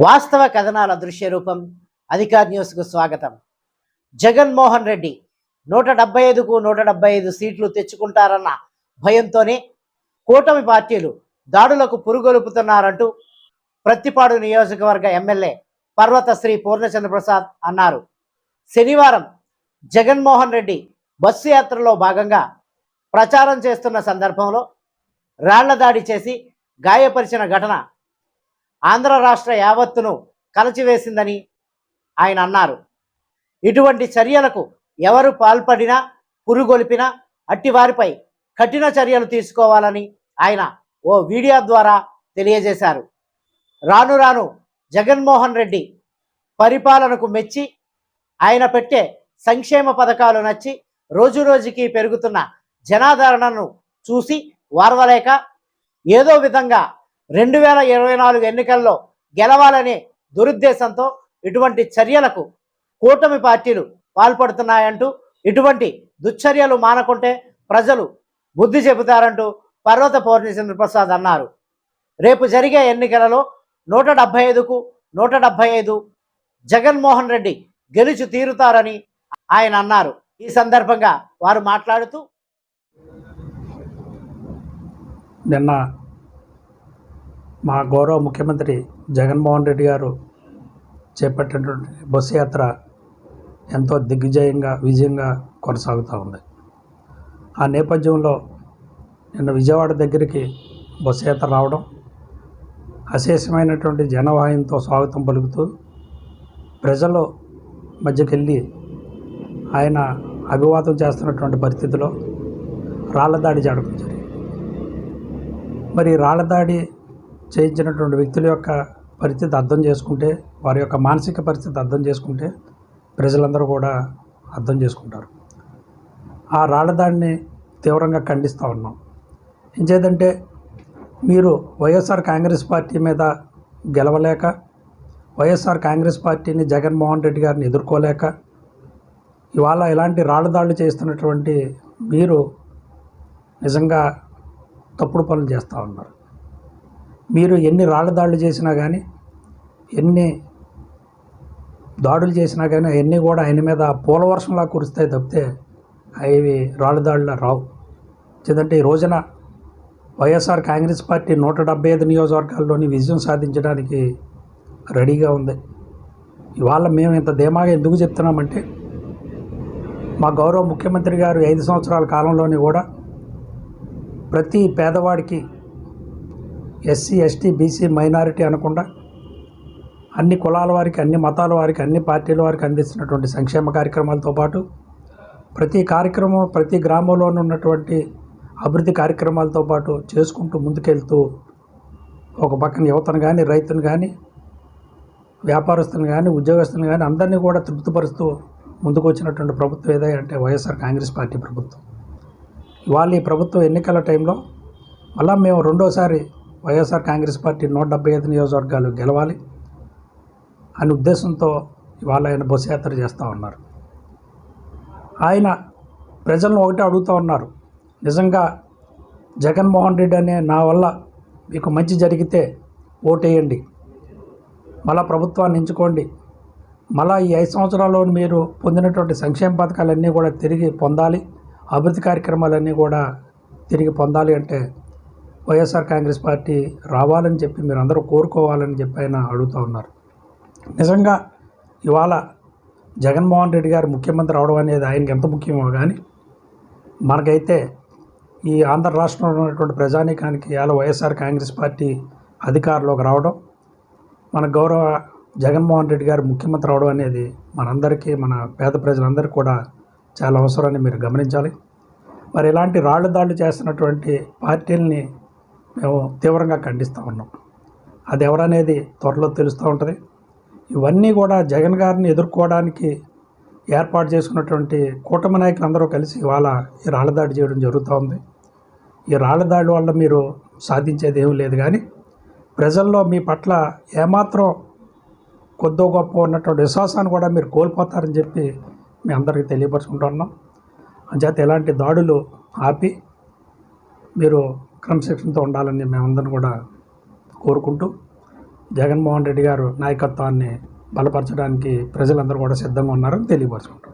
వాస్తవ కథనాల దృశ్య రూపం అధికార న్యూస్కు స్వాగతం. జగన్మోహన్ రెడ్డి నూట డెబ్బై ఐదుకు నూట డెబ్బై ఐదు సీట్లు తెచ్చుకుంటారన్న భయంతోనే కూటమి పార్టీలు దాడులకు పురుగొలుపుతున్నారంటూ ప్రత్తిపాడు నియోజకవర్గ ఎమ్మెల్యే పర్వత శ్రీ పూర్ణచంద్రప్రసాద్ అన్నారు. శనివారం జగన్మోహన్ రెడ్డి బస్సు యాత్రలో భాగంగా ప్రచారం చేస్తున్న సందర్భంలో రాళ్ళ దాడి చేసి గాయపరిచిన ఘటన ఆంధ్ర రాష్ట్ర యావత్తును కలచివేసిందని ఆయన అన్నారు. ఇటువంటి చర్యలకు ఎవరు పాల్పడినా పురుగొలిపినా అట్టి వారిపై కఠిన చర్యలు తీసుకోవాలని ఆయన ఓ వీడియో ద్వారా తెలియజేశారు. రాను రాను జగన్మోహన్ రెడ్డి పరిపాలనకు మెచ్చి ఆయన పెట్టే సంక్షేమ పథకాలు నచ్చి రోజురోజుకి పెరుగుతున్న జనాదరణను చూసి వారవలేక ఏదో విధంగా రెండు వేల ఇరవై నాలుగు ఎన్నికల్లో గెలవాలనే దురుద్దేశంతో ఇటువంటి చర్యలకు కూటమి పార్టీలు పాల్పడుతున్నాయంటూ ఇటువంటి దుశ్చర్యలు మానకుంటే ప్రజలు బుద్ధి చెబుతారంటూ పర్వత పౌర్ణచంద్ర ప్రసాద్ అన్నారు. రేపు జరిగే ఎన్నికలలో నూట డెబ్బై ఐదుకు నూట డెబ్బై ఐదు జగన్మోహన్ రెడ్డి గెలిచి తీరుతారని ఆయన అన్నారు. ఈ సందర్భంగా వారు మాట్లాడుతూ నిన్న మా గౌరవ ముఖ్యమంత్రి జగన్మోహన్ రెడ్డి గారు చేపట్టినటువంటి బస్సు యాత్ర ఎంతో దిగ్విజయంగా విజయంగా కొనసాగుతూ ఉంది. ఆ నేపథ్యంలో నిన్న విజయవాడ దగ్గరికి బస్సు యాత్ర రావడం అశేషమైనటువంటి జనవాయంతో స్వాగతం పలుకుతూ ప్రజల మధ్యకెళ్ళి ఆయన అభివాదం చేస్తున్నటువంటి పరిస్థితిలో రాళ్ళ దాడి జరగడం జరిగింది. మరి రాళ్ళ దాడి చేయించినటువంటి వ్యక్తుల యొక్క పరిస్థితి అర్థం చేసుకుంటే వారి యొక్క మానసిక పరిస్థితి అర్థం చేసుకుంటే ప్రజలందరూ కూడా అర్థం చేసుకుంటారు. ఆ రాళ్ళ దాడిని తీవ్రంగా ఖండిస్తూ ఉన్నాం. ఏం చేద్దంటే మీరు వైఎస్ఆర్ కాంగ్రెస్ పార్టీ మీద గెలవలేక వైఎస్ఆర్ కాంగ్రెస్ పార్టీని జగన్మోహన్ రెడ్డి గారిని ఎదుర్కోలేక ఇవాళ ఇలాంటి రాళ్ళదాళ్ళు దాడులు చేస్తున్నటువంటి మీరు నిజంగా తప్పుడు పనులు చేస్తూ ఉన్నారు. మీరు ఎన్ని రాళ్ళ దాడులు చేసినా కానీ ఎన్ని దాడులు చేసినా కానీ అవన్నీ కూడా ఆయన మీద పూలవర్షంలా కురుస్తాయి తప్పితే అవి రాళ్ళ దాడులా రావు. ఎందుకంటే ఈ రోజున వైఎస్ఆర్ కాంగ్రెస్ పార్టీ నూట డెబ్బై ఐదు నియోజకవర్గాల్లోని విజయం సాధించడానికి రెడీగా ఉంది. ఇవాళ మేము ఇంత ధీమాగా ఎందుకు చెప్తున్నామంటే మా గౌరవ ముఖ్యమంత్రి గారు ఐదు సంవత్సరాల కాలంలోని కూడా ప్రతి పేదవాడికి ఎస్సీ ఎస్టీ బీసీ మైనారిటీ అనకుండా అన్ని కులాల వారికి అన్ని మతాల వారికి అన్ని పార్టీల వారికి అందిస్తున్నటువంటి సంక్షేమ కార్యక్రమాలతో పాటు ప్రతి కార్యక్రమం ప్రతి గ్రామంలోనూ ఉన్నటువంటి అభివృద్ధి కార్యక్రమాలతో పాటు చేసుకుంటూ ముందుకెళ్తూ ఒక పక్కన యువతను కానీ రైతును కానీ వ్యాపారస్తులను కానీ ఉద్యోగస్తులను కానీ అందరినీ కూడా తృప్తిపరుస్తూ ముందుకు వచ్చినటువంటి ప్రభుత్వం ఏదైనా అంటే వైఎస్ఆర్ కాంగ్రెస్ పార్టీ ప్రభుత్వం. ఇవాళ ఈ ప్రభుత్వం ఎన్నికల టైంలో మళ్ళా మేము రెండోసారి వైఎస్ఆర్ కాంగ్రెస్ పార్టీ నూట డెబ్బై ఐదు నియోజకవర్గాలు గెలవాలి అనే ఉద్దేశంతో ఇవాళ ఆయన బస్సు యాత్ర చేస్తూ ఉన్నారు. ఆయన ప్రజలను ఒకటే అడుగుతూ ఉన్నారు. నిజంగా జగన్మోహన్ రెడ్డి అనే నా వల్ల మీకు మంచి జరిగితే ఓటేయండి. మళ్ళా ప్రభుత్వాన్ని ఎంచుకోండి. మళ్ళా ఈ ఐదు సంవత్సరాల్లో మీరు పొందినటువంటి సంక్షేమ పథకాలన్నీ కూడా తిరిగి పొందాలి. అభివృద్ధి కార్యక్రమాలన్నీ కూడా తిరిగి పొందాలి అంటే వైఎస్ఆర్ కాంగ్రెస్ పార్టీ రావాలని చెప్పి మీరు అందరూ కోరుకోవాలని చెప్పి ఆయన అడుగుతూ ఉన్నారు. నిజంగా ఇవాళ జగన్మోహన్ రెడ్డి గారు ముఖ్యమంత్రి అవడం అనేది ఆయనకి ఎంత ముఖ్యమో కానీ మనకైతే ఈ ఆంధ్ర రాష్ట్రంలో ఉన్నటువంటి ప్రజానీకానికి ఇవాళ వైఎస్ఆర్ కాంగ్రెస్ పార్టీ అధికారంలోకి రావడం మన గౌరవ జగన్మోహన్ రెడ్డి గారు ముఖ్యమంత్రి అవడం అనేది మనందరికీ మన పేద ప్రజలందరికీ కూడా చాలా అవసరాన్ని మీరు గమనించాలి. మరి ఇలాంటి రాళ్ళు దాడులు చేస్తున్నటువంటి పార్టీలని మేము తీవ్రంగా ఖండిస్తూ ఉన్నాం. అది ఎవరనేది త్వరలో తెలుస్తూ ఉంటుంది. ఇవన్నీ కూడా జగన్ గారిని ఎదుర్కోవడానికి ఏర్పాటు చేసుకున్నటువంటి కూటమి నాయకులందరూ కలిసి ఇవాళ ఈ రాళ్ళ దాడి చేయడం జరుగుతూ ఉంది. ఈ రాళ్ళ దాడి వల్ల మీరు సాధించేది ఏమీ లేదు కానీ ప్రజల్లో మీ పట్ల ఏమాత్రం కొద్దో గొప్ప ఉన్నటువంటి విశ్వాసాన్ని కూడా మీరు కోల్పోతారని చెప్పి మీ అందరికీ తెలియపరుచుకుంటున్నాం అంచేత ఇలాంటి దాడులు ఆపి మీరు క్రమశిక్షణతో ఉండాలని మేమందరం కూడా కోరుకుంటూ జగన్మోహన్ రెడ్డి గారు నాయకత్వాన్ని బలపరచడానికి ప్రజలందరూ కూడా సిద్ధంగా ఉన్నారని తెలియపరచుకుంటాం